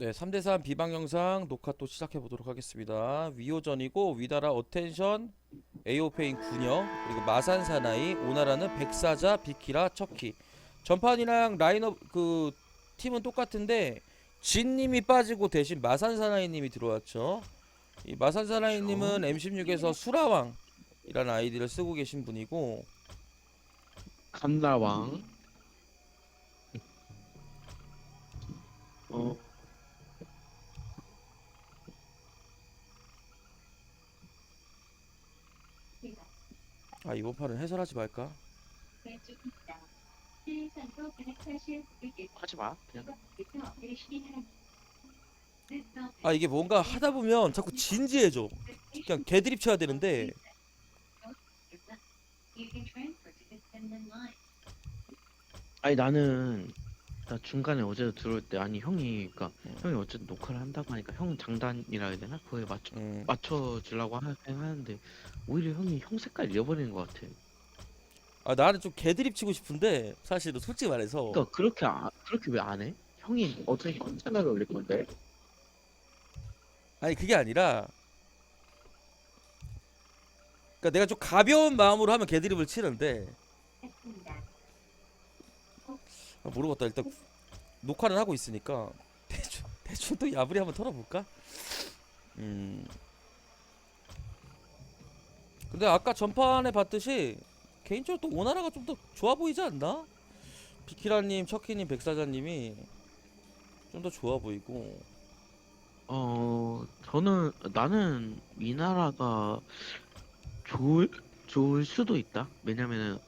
네, 3대3 비방 영상 녹화 또 시작해 보도록 하겠습니다. 위호전이고 위다라 어텐션, 에이오페인 군여, 그리고 마산 사나이, 오나라는 백사자, 비키라, 척키. 전판이랑 라인업 그 팀은 똑같은데 진 님이 빠지고 대신 마산 사나이 님이 들어왔죠. 이 마산 사나이 님은 M16에서 수라왕이라는 아이디를 쓰고 계신 분이고 감라왕. 어, 아 이번 판은 해설하지 말까? 하지 마. 그냥. 아 이게 뭔가 하다 보면 자꾸 진지해져. 그냥 개드립 쳐야 되는데 아니 나는 나 중간에 어제 들어올 때 아니 형이 그니까 음. 형이 어쨌든 녹화를 한다고 하니까 형 장단이라 해야 되나? 그거에 맞춰 음, 맞춰 주려고 하, 하는데 오히려 형이 형 색깔 잃어버리는 것 같아. 아 나는 좀 개드립 치고 싶은데 사실은 솔직히 말해서 그러니까 그렇게 아, 그렇게 왜 안 해? 형이 어차피 컨텐츠를 올릴 건데. 아니 그게 아니라 그러니까 내가 좀 가벼운 마음으로 하면 개드립을 치는데 아, 모르겠다 일단 녹화는 하고 있으니까 대충 대충 또 야부리 한번 털어볼까? 음 근데 아까 전판에 봤듯이 개인적으로 또 오나라가 좀 더 좋아 보이지 않나? 비키라님, 척키님, 백사장님이 좀 더 좋아 보이고 어 저는 나는 이 나라가 좋을 좋을 수도 있다. 왜냐면은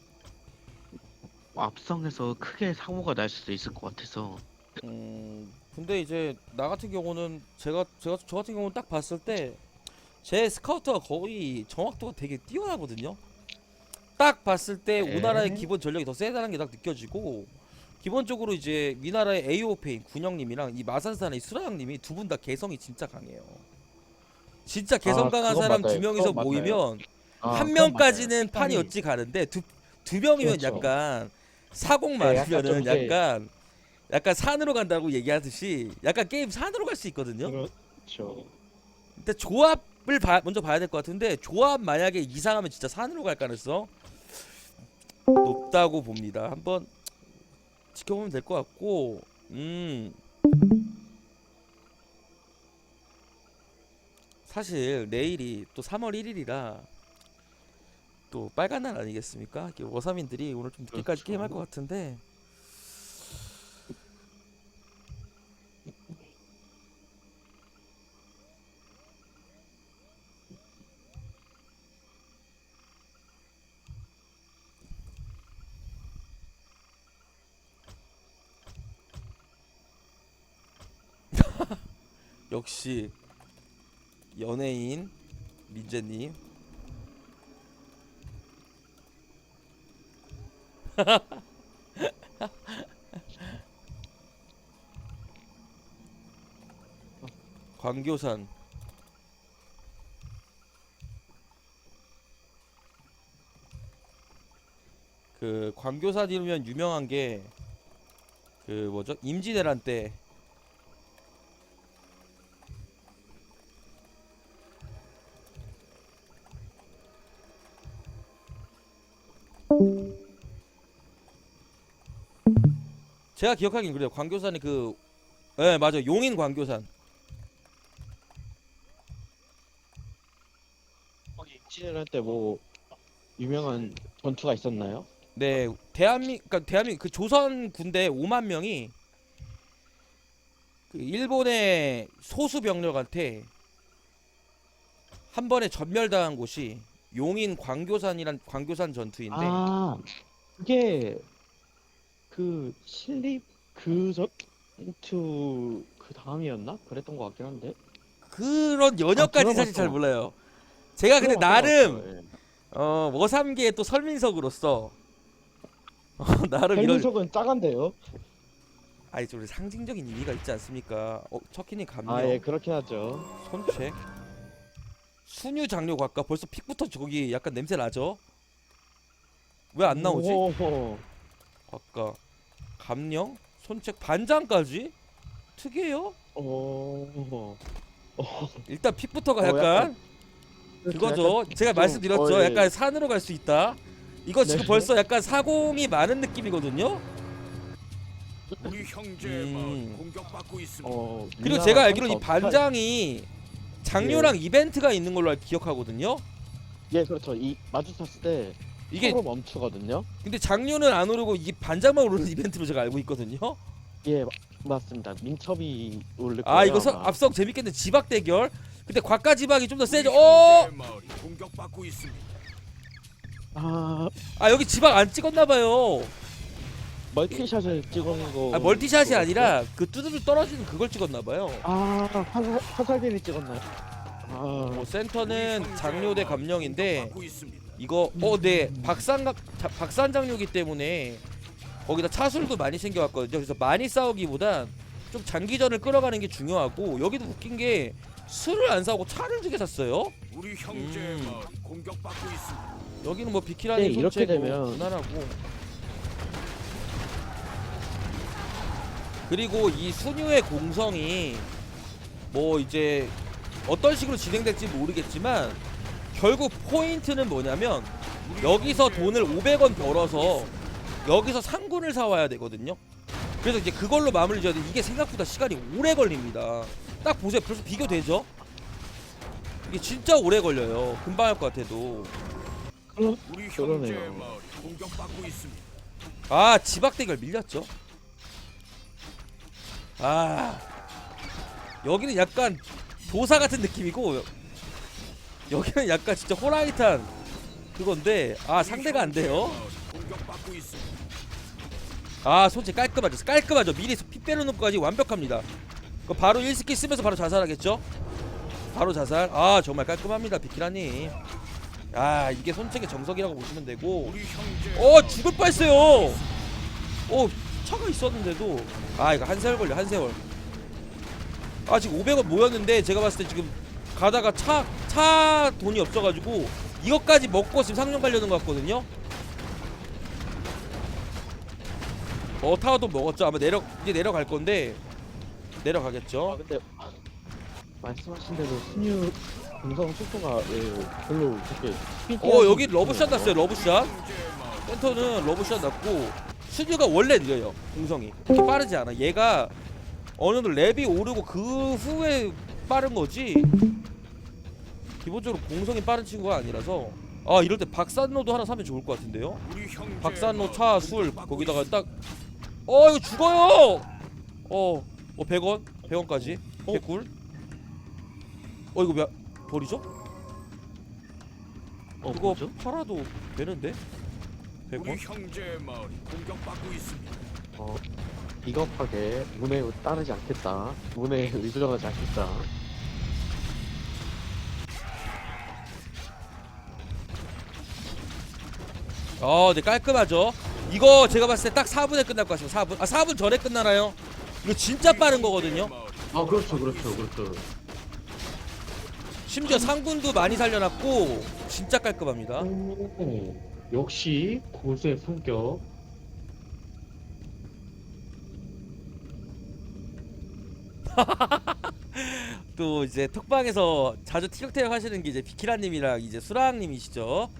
앞성에서 크게 사고가 날 수도 있을 것 같아서. 음 근데 이제 나 같은 경우는 제가 제가 저 같은 경우는 딱 봤을 때 제 스카우터가 거의 정확도가 되게 뛰어나거든요. 딱 봤을 때 네. 우나라의 기본 전력이 더 세다는 게 딱 느껴지고 기본적으로 이제 위나라의 에이오페인 군영님이랑 이 마산산의 수라형님이 두 분 다 개성이 진짜 강해요. 진짜 개성 아, 강한 그건 사람 맞아요. 두 명이서 그건 맞아요. 모이면 아, 한 그건 명까지는 맞아요. 판이- 어찌 가는데 두 두 명이면 그렇죠. 약간 사공 네, 약간 맞으면은 좀 이제- 약간 약간 산으로 간다고 얘기하듯이 약간 게임 산으로 갈 수 있거든요. 그렇죠. 근데 조합을 봐- 먼저 봐야 될 것 같은데 조합 만약에 이상하면 진짜 산으로 갈 가능성 높다고 봅니다. 한번 지켜보면 될 것 같고, 음 사실 내일이 또 3월 1일이라 또 빨간 날 아니겠습니까? 워사민들이 오늘 좀 늦게까지 그렇죠. 게임할 것 같은데 역시 연예인 민재님 광교산. 그 광교산 이루면 유명한 게 그 뭐죠? 임진왜란 때 제가 기억하긴 그래요. 광교산이 그, 예 맞아 용인 광교산. 거기 임진왜란 때뭐 유명한 전투가 있었나요? 네 대한민, 그러니까 대한민 그 조선 군대 5만 명이 그 일본의 소수 병력한테 한 번에 전멸당한 곳이 용인 광교산이란 광교산 전투인데 아 그게 그 신립 그 전투 그 다음이었나? 그랬던 것 같긴 한데. 그런 연역까지 아, 사실 잘. 몰라요. 제가 근데 나름 예. 어 워삼계의 또 설민석으로서 어, 나름 이런 헬민석은 짜간데요. 아니 좀 상징적인 의미가 있지 않습니까? 어, 척키님 감명, 아예 그렇긴 하죠. 손책, 순유 장료 과가 벌써 픽부터 저기 약간 냄새 나죠? 왜 안 나오지? 오호. 과가, 감령, 손책, 반장까지 특이해요. 어. 어. 일단 픽부터가 어, 약간 약간 그거죠. 약간 제가 좀, 말씀드렸죠. 어, 예. 약간 산으로 갈 수 있다. 이거 지금 네. 벌써 약간 사공이 많은 느낌이거든요. 우리 형제의 음. 공격받고 있습니다. 어. 그리고 제가 알기로 이 반장이 장료랑 이벤트가 있는 걸로 알- 기억하거든요. 예, 그렇죠. 이 마주쳤을 때 이게 서로 멈추거든요. 근데 장료는 안 오르고 이게 반장만 오르는 이벤트로 제가 알고 있거든요. 예, 마- 맞습니다. 민첩이 올릴 거예요. 아 이거 서, 아마. 앞서 재밌겠네 지박 대결. 근데 과가 지박이 좀 더 세죠. 어! 마을이 공격받고 있습니다. 아, 아 여기 지박 안 찍었나 봐요. 멀티샷을 찍은 거. 아 멀티샷이 아니라 그 뚜드르 떨어지는 그걸 찍었나 봐요. 아, 화살 화살비를 찍었나요? 아, 뭐 센터는 장료 대 감령인데 공격받고 있습니다. 이거 어네 박산 박산 장료기 때문에 거기다 차술도 많이 챙겨왔거든요. 그래서 많이 싸우기보단 좀 장기전을 끌어가는 게 중요하고 여기도 웃긴 게 술을 안 사고 차를 두 개 샀어요. 우리 형제의 음. 공격받고 있습니다. 여기는 뭐 비키라니 네, 이렇게 되면- 무난하고 그리고 이 순유의 공성이 뭐 이제 어떤 식으로 진행될지 모르겠지만 결국 포인트는 뭐냐면 여기서 돈을 마을이 500원 벌어서 여기서 상군을 사와야 되거든요. 그래서 이제 그걸로 마무리 지어야 돼. 이게 생각보다 시간이 오래 걸립니다. 딱 보세요. 벌써 비교되죠? 이게 진짜 오래 걸려요. 금방 할 것 같아도. 그럼 있습니다. 우리 그러네요. 형제의 마을이 공격받고 있습니다. 아 지박 대결 밀렸죠. 아 여기는 약간 도사 같은 느낌이고 여기는 약간 진짜 호라이탄 그건데 아 상대가 안 돼요. 아 손질 깔끔하죠. 깔끔하죠. 미리 피 빼놓는 것까지 완벽합니다. 그 바로 1스킬 쓰면서 바로 자살하겠죠? 바로 자살. 아 정말 깔끔합니다 비키라님. 아 이게 손책의 정석이라고 보시면 되고. 어 죽을 뻔했어요. 어 차가 있었는데도 아 이거 한 세월 걸려 한 세월. 아 지금 500원 모였는데 제가 봤을 때 지금 가다가 차 차 돈이 없어가지고 이것까지 먹고 지금 상륙 가려는 것 같거든요. 어 타워도 먹었죠. 아마 내려 이제 내려갈 건데 아, 내려가겠죠. 근데 말씀하신 대로 순유 공성 속도가 예, 별로 그렇게 어 여기 러브샷 났어요. 러브샷. 센터는 러브샷 났고 수류가 원래 느려요 공성이 그렇게 빠르지 않아 얘가 어느 정도 랩이 오르고 그 후에 빠른 거지 기본적으로 공성이 빠른 친구가 아니라서 아 이럴 때 박산로도 하나 사면 좋을 것 같은데요 박산로 차술 공격받고 거기다가 있습니다. 딱어 이거 죽어요 어, 어 100원 100원까지 어? 개꿀 어 이거 왜 버리죠? 어, 그거 뭐죠? 팔아도 되는데 우리 100원? 형제의 마을이 공격받고 있습니다. 어, 비겁하게 문에 따르지 않겠다. 문에 의존하지 않겠다. 어, 네 깔끔하죠. 이거 제가 봤을 때 딱 4분에 끝날 것 같습니다. 4분. 아, 4분 전에 끝나나요? 이거 진짜 빠른 거거든요. 아, 그렇죠, 그렇죠, 그렇죠. 심지어 상군도 많이 살려놨고 진짜 깔끔합니다. 오, 역시 고수의 성격. 또 이제 톡방에서 자주 티격태격 하시는 게 이제 비키라님이랑 이제 수라님이시죠.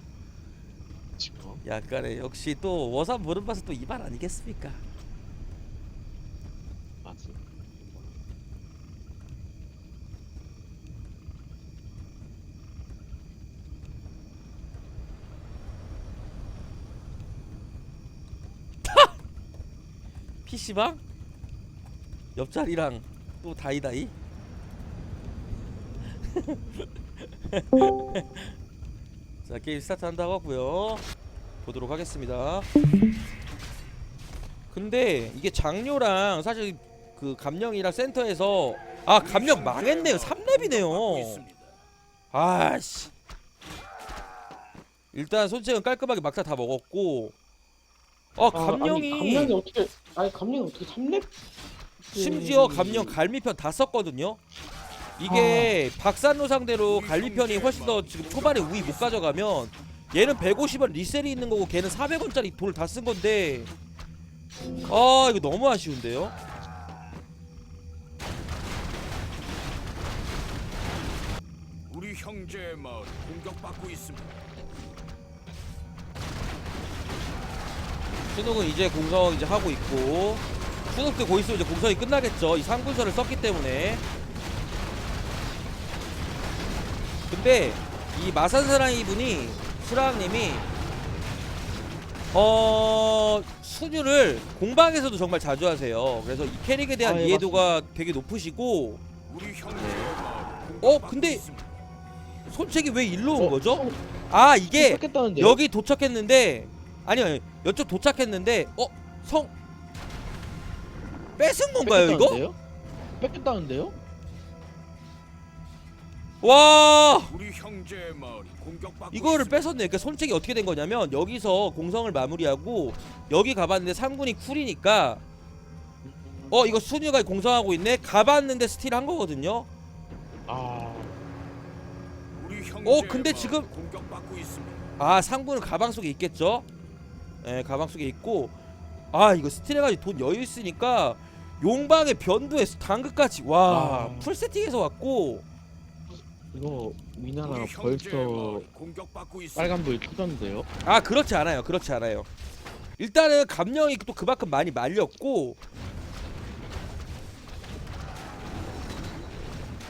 지금. 약간의 역시 또 보는 봐서 또 이발 아니겠습니까? 맞지. PC방? 옆자리랑 또 다이다이? 자 게임 스타트 한다고 하고요. 보도록 하겠습니다. 근데 이게 장료랑 사실 그 감령이랑 센터에서 아 감령 망했네요. 3렙이네요. 아씨. 일단 손책은 깔끔하게 막타 다 먹었고. 어 감령이 아, 아니, 감령이 어떻게, 아니, 감령이 어떻게 3렙? 심지어 감령 갈미편 다 썼거든요. 이게 어. 박산로 상대로 갈비편이 훨씬 더 지금 초반에 우위 못 가져가면 얘는 150원 리셀이 있는 거고 걔는 400원짜리 돈을 다쓴 건데. 아 이거 너무 아쉬운데요? 우리 형제 마을 공격받고 있습니다. 순욱은 이제 공성 이제 하고 있고 순욱 때 고있으면 이제 공성이 끝나겠죠. 이 3군선을 썼기 때문에. 근데 이 마산사랑 이 분이 수랑님이 어 수류를 공방에서도 정말 자주 하세요. 그래서 이 캐릭에 대한 아, 예, 이해도가 되게 높으시고 마을이 어, 근데. 손책이 왜 일로 온 어, 거죠? 성- 아 이게 뺏겼다는데 여기 도착했는데 아니요 아니요. 여쪽 도착했는데 어성 뺏은 건가요 이거? 뺏겼다는데요? 와 우리 형제의 마을이 공격받고 이거를 있습니다. 뺏었네. 그러니까 손책이 어떻게 된 거냐면 여기서 공성을 마무리하고 여기 가봤는데 3군이 쿨이니까 어 이거 순위가 공성하고 있네. 가봤는데 스틸 한 거거든요. 아 우리 형제의 어, 근데 마을이 지금- 공격받고 있습니다. 아 상군은 가방 속에 있겠죠. 예 가방 속에 있고 아 이거 스틸 해가지고 돈 여유 있으니까 용방의 변두에 당근까지 와 아. 풀 세팅해서 왔고 이거 위나라 우리 형제의 벌써 마을이 공격받고 있습니다. 빨간불 켜졌는데요? 아 그렇지 않아요. 그렇지 않아요. 일단은 감령이 또 그만큼 많이 말렸고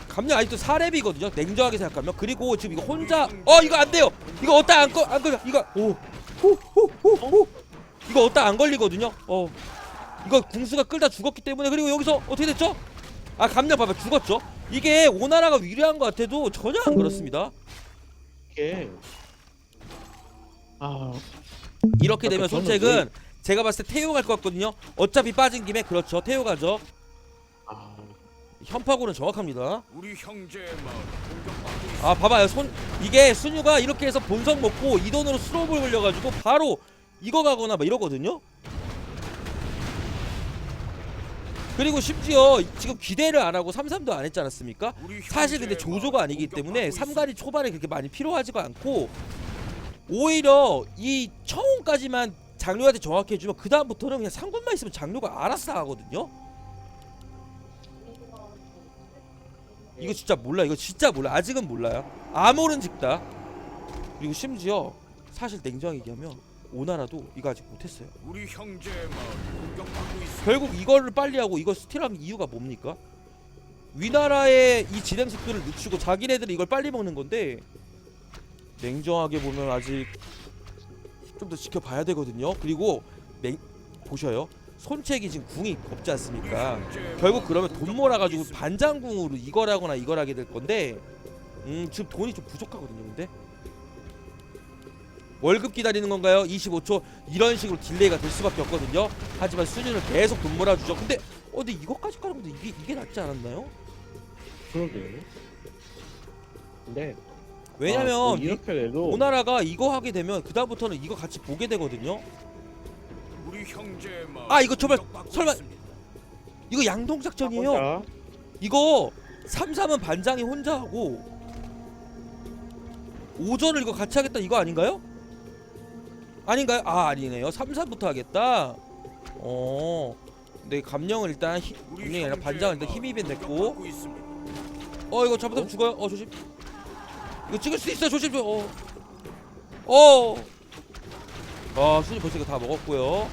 감령 아직도 4렙이거든요 냉정하게 생각하면. 그리고 지금 이거 혼자 어 이거 안 돼요. 이거 어디다 안, 거, 안 걸려 이거 오호호호호 이거 어디다 안 걸리거든요. 어. 이거 궁수가 끌다 죽었기 때문에 그리고 여기서 어떻게 됐죠? 아 감령 봐봐. 죽었죠 이게 오나라가 위대한 것 같아도 전혀 안 그렇습니다 이게 아 이렇게 되면 저는 손책은 제가 봤을 때 태우 갈 것 같거든요. 어차피 빠진 김에 그렇죠. 태우 가죠. 아, 현파고는 정확합니다. 우리 형제의 공격받고. 아 봐봐요. 손 이게 순유가 이렇게 해서 본성 먹고 이 돈으로 스로볼 걸려가지고 바로 이거 가거나 막 이러거든요. 그리고 심지어 지금 기대를 안 하고 삼삼도 안 했지 않았습니까? 사실 근데 조조가 아니기 때문에 공격받고 삼갈이 초반에 그렇게 많이 필요하지가 않고 오히려 이 청운까지만 장료한테 정확히 해주면 그 다음부터는 그냥 상군만 있으면 장료가 알아서 다 하거든요. 이거 진짜 몰라. 이거 진짜 몰라. 아직은 몰라요. 아모른 직다. 그리고 심지어 사실 냉정하게 얘기하면 오나라도 이거 아직 못했어요. 우리 형제의 마을 결국 이거를 빨리 하고 이거 스틸하는 이유가 뭡니까? 위나라의 이 속도를 늦추고 자기네들이 이걸 빨리 먹는 건데 냉정하게 보면 아직 좀 더 지켜봐야 되거든요. 그리고 냉 보셔요. 손책이 지금 궁이 없지 않습니까? 결국 그러면 돈 몰아가지고 반장궁으로 이걸 하거나 이걸 하게 될 건데 음 지금 돈이 좀 부족하거든요. 근데 월급 기다리는 건가요? 25초 이런 식으로 딜레이가 될 수밖에 없거든요. 하지만 순위는 계속 돈 몰아주죠. 근데 어 근데 이것까지 가는 건데 이게 이게 낫지 않았나요? 그러게 근데 왜냐면 아, 뭐 미- 이렇게 돼도 오나라가 이거 하게 되면 그 다음부터는 이거 같이 보게 되거든요. 우리 형제의 마을이 아, 이거 정말 설마-. 이거 양동 작전이에요. 혼자 이거 삼삼은 반장이 혼자 하고 오전을 이거 같이 하겠다 이거 아닌가요? 아닌가요? 아 아니네요. 삼삼부터 하겠다. 어. 근데 감령을 일단 히, 감령이 아니라 반장을 일단 됐고 공격받고 있습니다. 어 이거 잘못하면 죽어요. 어 조심. 이거 찍을 수 있어 조심 좀. 어. 어. 아 순이 벌써 이거 다 먹었고요.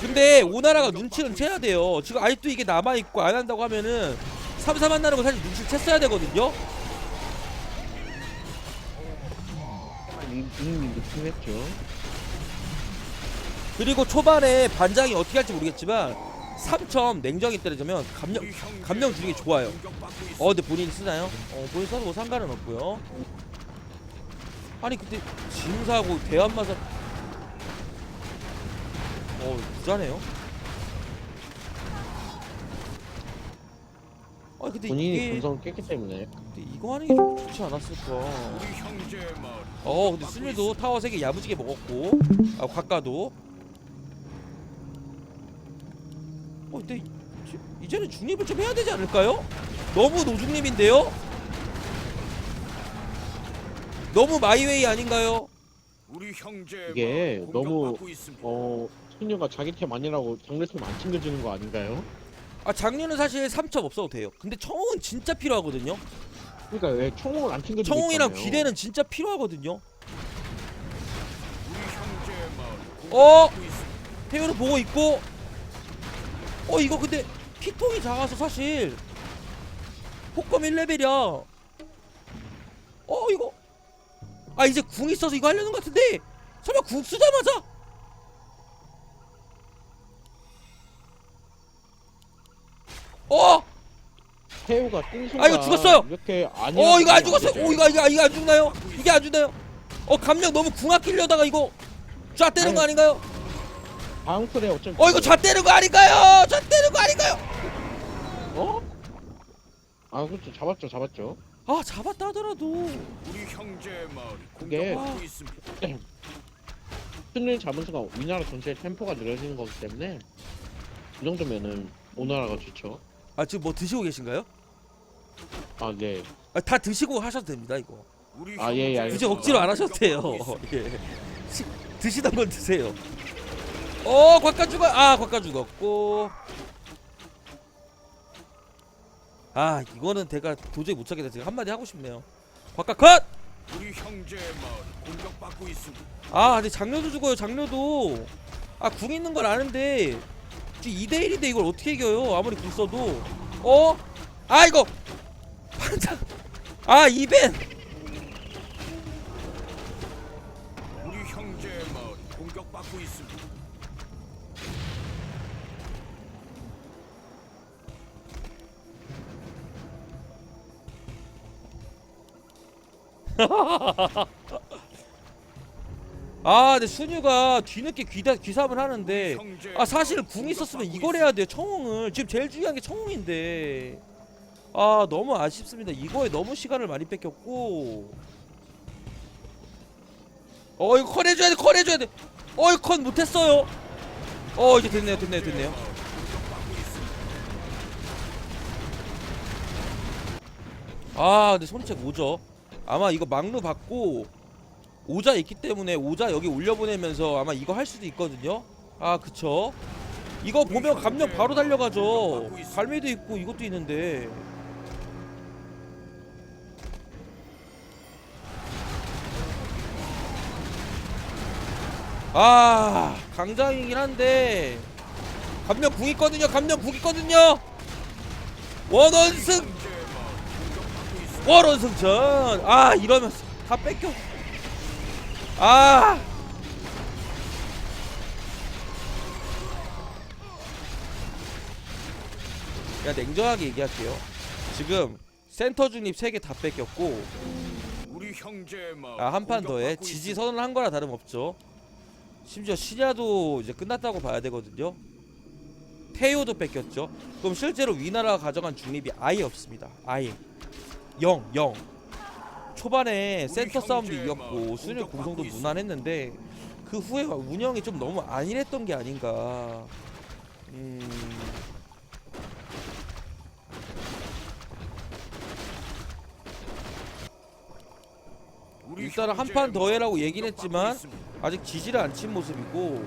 근데 오나라가 눈치는 채야 돼요. 지금 아직도 이게 남아 있고 안 한다고 하면은 삼삼 한다는 거 사실 눈치를 챘어야 되거든요. 이미 느낌했죠. 그리고 초반에 반장이 어떻게 할지 모르겠지만 3점 냉정히 때려주면 형제의 감령 주는 게 좋아요. 어 근데 본인이 쓰나요? 어 본인 써도 뭐 상관은 없고요. 아니 근데 짐사고 대한마사 어 부자네요. 아 근데 본인이 이게 본성을 깼기 때문에 이거 하는 게 좀 좋지 않았을까 우리 형제의 마을이 어 근데 순위도 타워 3개 야무지게 먹었고 아 곽가도 어 근데 이- 이제는 중립을 좀 해야 되지 않을까요? 너무 노중립인데요? 너무 마이웨이 아닌가요? 우리 형제의 이게 너무. 어 소녀가 자기 팀 아니라고 상대 팀안 챙겨주는 거 아닌가요? 아 장류는 사실 3첩 없어도 돼요. 근데 청홍은 진짜 필요하거든요. 그러니까 왜 총을 안 챙겨주고 청홍이랑 있잖아요. 귀대는 진짜 필요하거든요. 어? 태우를 보고 있고 어 이거 근데 피통이 작아서 사실 폭검 1레벨이야 어 이거 아 이제 궁 있어서 이거 하려는 것 같은데 설마 궁 쓰자마자 어? 태우가 뜬 순간 아, 이거 죽었어요! 이렇게 아니 어 이거 안 죽었어 어 이거 이거 이거 안 죽나요? 이게 안 죽나요? 어 감력 너무 궁 아끼려다가 이거 좌 때는 거 아닌가요? 다음 쿨에 어차피 어 이거 좌 때는 거 아닌가요? 좌 때는 거 아닌가요? 어? 아 그렇죠 잡았죠 잡았죠 아 잡았다 하더라도 우리 형제 마을이 그게- 공격받고 있습니다. 스를 잡은 순간 우리나라 전체의 템포가 느려지는 거기 때문에 이 정도면은 오나라가 좋죠 아 지금 뭐 드시고 계신가요? 아 네 아, 다 드시고 하셔도 됩니다 이거 아, 예, 예. 굳이 억지로 안 하셔도 돼요 있습니다. 예. 시, 드시던 건 드세요 어 곽가 죽어 아 곽가 죽었고 아 이거는 제가 도저히 못 찾겠다 지금 한마디 하고 싶네요 곽가 컷! 우리 형제 마을이 공격받고 있습니다. 아 근데 장료도 죽어요 장료도 아 궁 있는 걸 아는데 2대1인데 이걸 어떻게 이겨요? 아무리 궁 써도. 어? 아 이거! 반장 아 이벤! 우리 형제 마을이 공격받고 있습니다. 아 근데 순유가 뒤늦게 귀다, 귀삽을 하는데 아 사실 마을이 궁 있었으면 이걸 해야 돼요 청홍을. 지금 제일 중요한 게 청홍인데. 아 너무 아쉽습니다. 이거에 너무 시간을 많이 뺏겼고. 어 이거 컷 해줘야 돼컷 해줘야 돼어 이거 컷 못했어요. 어 이제 됐네요 됐네요 됐네요. 아 근데 손책 오죠. 아마 이거 막루 받고 오자 있기 때문에 오자 여기 올려보내면서 아마 이거 할 수도 있거든요. 아 그쵸. 이거 보면 감력 바로 달려가죠. 갈매도 있고 이것도 있는데. 아 강장이긴 한데. 감력 궁 있거든요. 감력 궁 있거든요. 원원승. 월원승천 아 이러면서 다 뺏겨 아! 그냥 냉정하게 얘기할게요. 지금 센터 중립 3개 다 뺏겼고 아, 한 판 더해 공격받고 지지. 선언을 한 거나 다름없죠. 심지어 시냐도 이제 끝났다고 봐야 되거든요. 테오도 뺏겼죠. 그럼 실제로 위나라가 가져간 중립이 아예 없습니다. 아예. 0 0 초반에 센터 싸움도 이겼고 공격받고 공성도. 무난했는데 그 후에 운영이 좀 너무 안일했던 게 아닌가 음... 일단은 한 판 더 해라고 얘기는 했지만. 아직 지지를 안 친 모습이고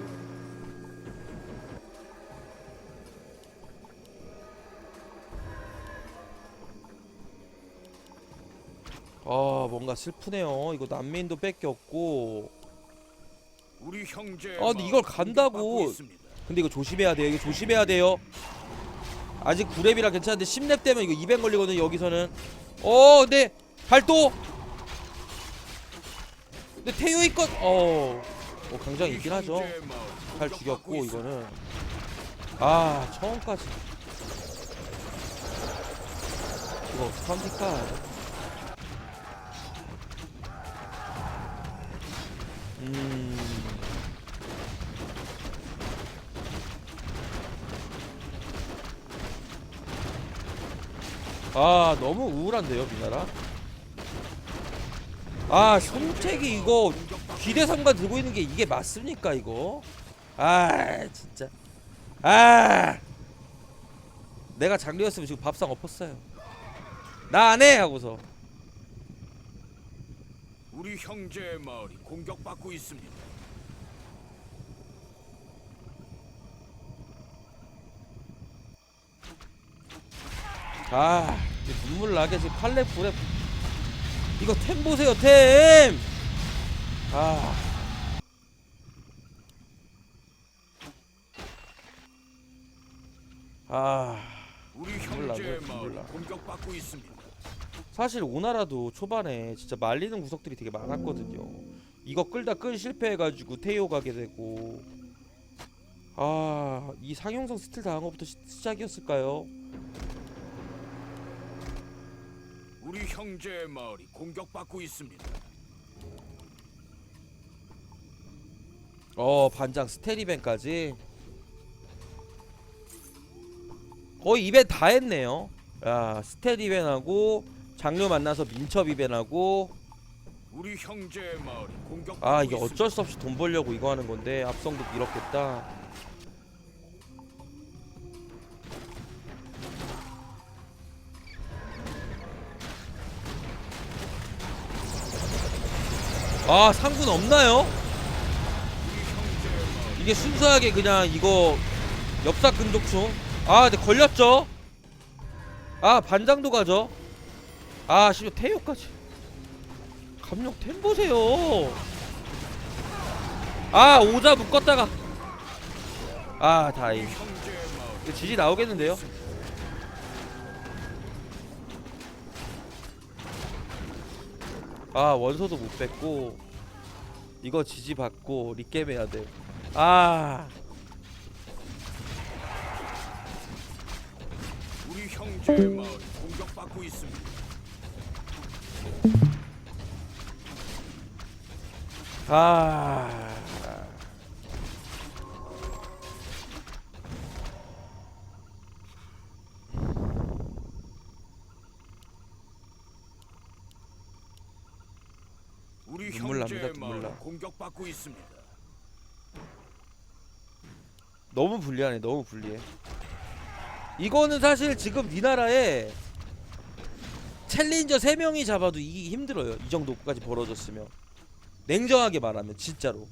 아 슬프네요. 이거 난민도 뺏겼고. 우리 형제 아, 근데 이걸 간다고. 근데 이거 조심해야 돼요. 이거 조심해야 돼요. 아직 9렙이라 괜찮은데 10렙 되면 이거 200 걸리거든요 여기서는. 어 근데 발도! 근데 태요 있건 어, 어 강장 우리 있긴 하죠. 잘 죽였고. 이거는. 아 처음까지. 이거 어떡합니까 음. 아 너무 우울한데요 미나라? 아 손책이 이거 기대상관 들고 있는 게 이게 맞습니까 이거? 아 진짜. 아! 내가 장르였으면 지금 밥상 엎었어요. 나 안 해! 하고서 우리 형제 마을이 공격받고 있습니다. 아 이제 눈물 나게 지금 팔레 불에 이거 템 보세요 템. 아. 아 우리 몰라, 형제 몰라, 마을이 몰라. 공격받고 있습니다. 사실 오나라도 초반에 진짜 말리는 구석들이 되게 많았거든요. 이거 끌다 끌 실패해가지고 테이오 가게 되고 아 이 상용성 스틸 당한 것부터 시, 시작이었을까요? 우리 형제 마을이 공격받고 있습니다. 어 반장 스테리벤까지 거의 이벤 다 했네요. 야 스테리벤하고 장료 만나서 민첩 이벤하고 우리 형제 마을이 공격받고 아 이게. 어쩔 수 없이 돈 벌려고 이거 하는 건데 앞성도 밀었겠다. 아 상군 없나요? 이게 순수하게 그냥 이거 엽사 근족충 아 근데 걸렸죠? 아 반장도 가죠? 아 심지어 태효까지. 감룡 템 보세요. 아 오자 묶었다가. 아 다행. 마을 지지 나오겠는데요? 아 원소도 못 뺐고. 이거 지지 받고 리게임 해야 돼 아. 우리 형제 마을이 공격받고 있습니다. 아. 우리 눈물 납니다, 눈물 마을이 나. 공격받고 있습니다. 너무 불리하네 너무 불리해 이거는 사실 지금 이 나라에 챌린저 3명이 잡아도 이기기 힘들어요. 이 정도까지 벌어졌으면. 냉정하게 말하면 진짜로.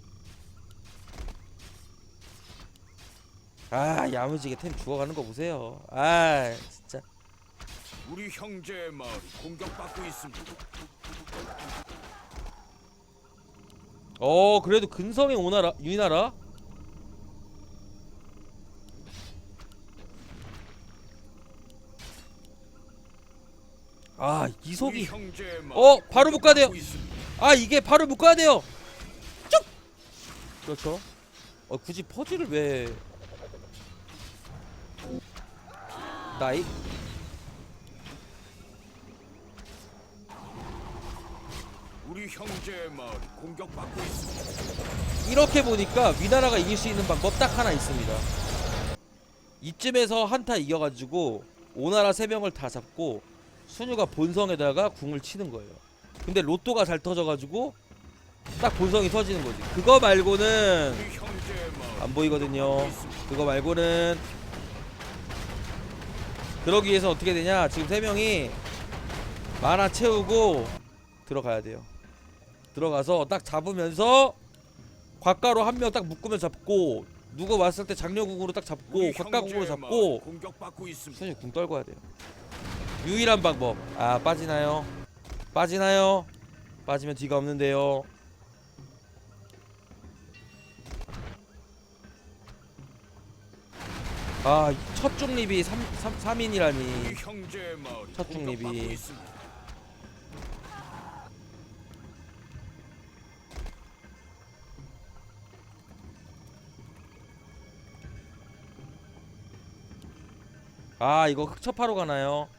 아 야무지게 템 죽어가는 거 보세요. 아 진짜. 우리 형제 마을이 공격받고 있습니다. 어 그래도 근성의 오나라 유나라 아 이속이 어, 바로 묶어야 돼요. 아 이게 바로 묶어야 돼요 쭉 그렇죠 어 굳이 퍼즐을 왜 나이 우리 형제 마을이 공격받고 있습니다. 이렇게 보니까 위나라가 이길 수 있는 방법 딱 하나 있습니다. 이쯤에서 한타 이겨가지고 오나라 세 명을 다 잡고 순유가 본성에다가 궁을 치는 거예요. 근데 로또가 잘 터져가지고 딱 본성이 터지는 거지. 그거 말고는 안 보이거든요. 그거 말고는 그러기 위해서 어떻게 되냐? 지금 세 명이 만화 채우고 들어가야 돼요. 들어가서 딱 잡으면서 곽가로 한 명 딱 묶으면 잡고 누구 왔을 때 장려궁으로 딱 잡고 곽가궁으로 잡고. 순위 궁 떨궈야 돼요. 유일한 방법. 아 빠지나요? 빠지나요? 빠지면 뒤가 없는데요. 아, 첫 중립이 3, 3, 3인이라니. 우리 형제 마을이 첫 중립이. 아, 이거 흑첩하러 가나요?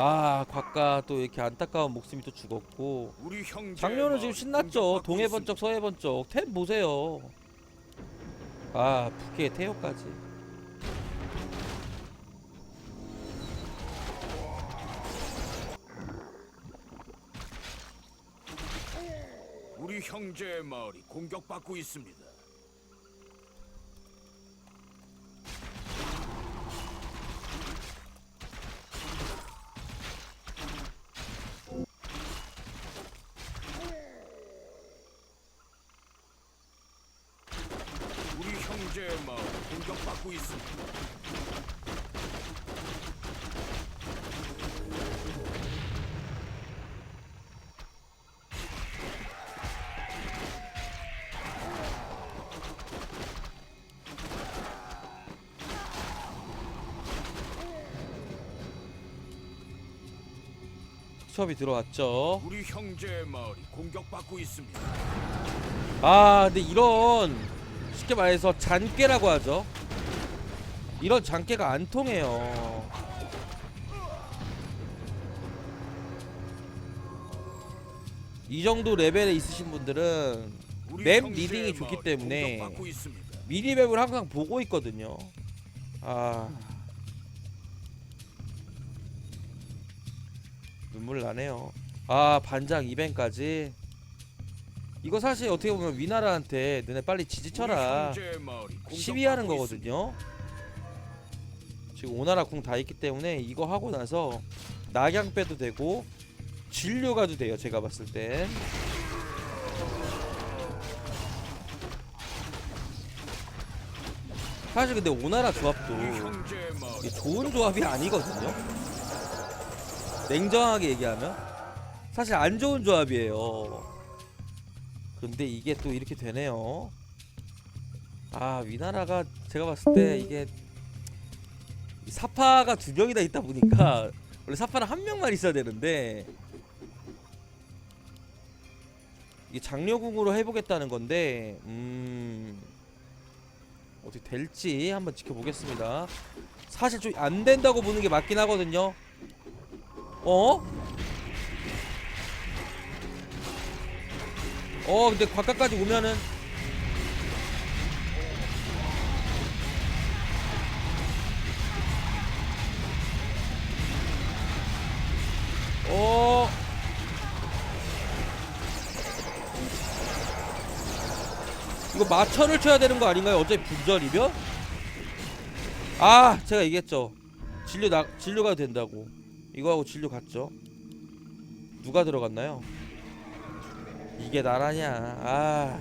아, 곽가 또 이렇게 안타까운 목숨이 또 죽었고. 우리 형제 작년은 지금 신났죠. 동해. 번쩍 서해 번쩍. 템 보세요. 아 북해 태효까지. 우리 우리 형제의 마을이 공격받고 있습니다. 수업이 들어왔죠. 우리 형제의 마을이 공격받고 있습니다. 아 근데 이런 쉽게 말해서 잔깨라고 하죠. 이런 잔깨가 안 통해요. 이 정도 레벨에 있으신 분들은 우리 맵 형제의 리딩이 좋기 마을이 때문에 공격받고 있습니다. 미니맵을 항상 보고 있거든요. 아 눈물 나네요. 아 반장 2벤까지 이거 사실 어떻게 보면 위나라한테 너네 빨리 지지쳐라 있습니다. 거거든요. 지금 오나라 궁 다 있기 때문에 이거 하고 나서 낙양 빼도 되고 진료 가도 돼요. 제가 봤을 땐. 사실 근데 오나라 조합도 좋은 조합이 아니거든요. 냉정하게 얘기하면 사실 안 좋은 조합이에요. 근데 이게 또 이렇게 되네요. 아 위나라가 제가 봤을 때 이게 이 사파가 두 명이나 있다 보니까 원래 사파는 한 명만 있어야 되는데 이게 장려궁으로 해보겠다는 건데 음 어떻게 될지 한번 지켜보겠습니다. 사실 좀 안 된다고 보는 게 맞긴 하거든요. 어? 어 근데 과까까지 오면은 어 이거 마천을 쳐야 되는 거 아닌가요? 어차피 분절이면? 아 제가 얘기했죠 진료 나 진료 가도 된다고 이거하고 진료 갔죠? 누가 들어갔나요? 이게 나라냐? 아.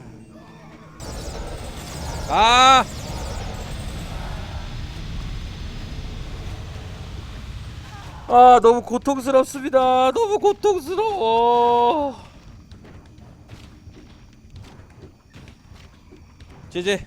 아! 아 너무 고통스럽습니다. 너무 고통스러워. 제제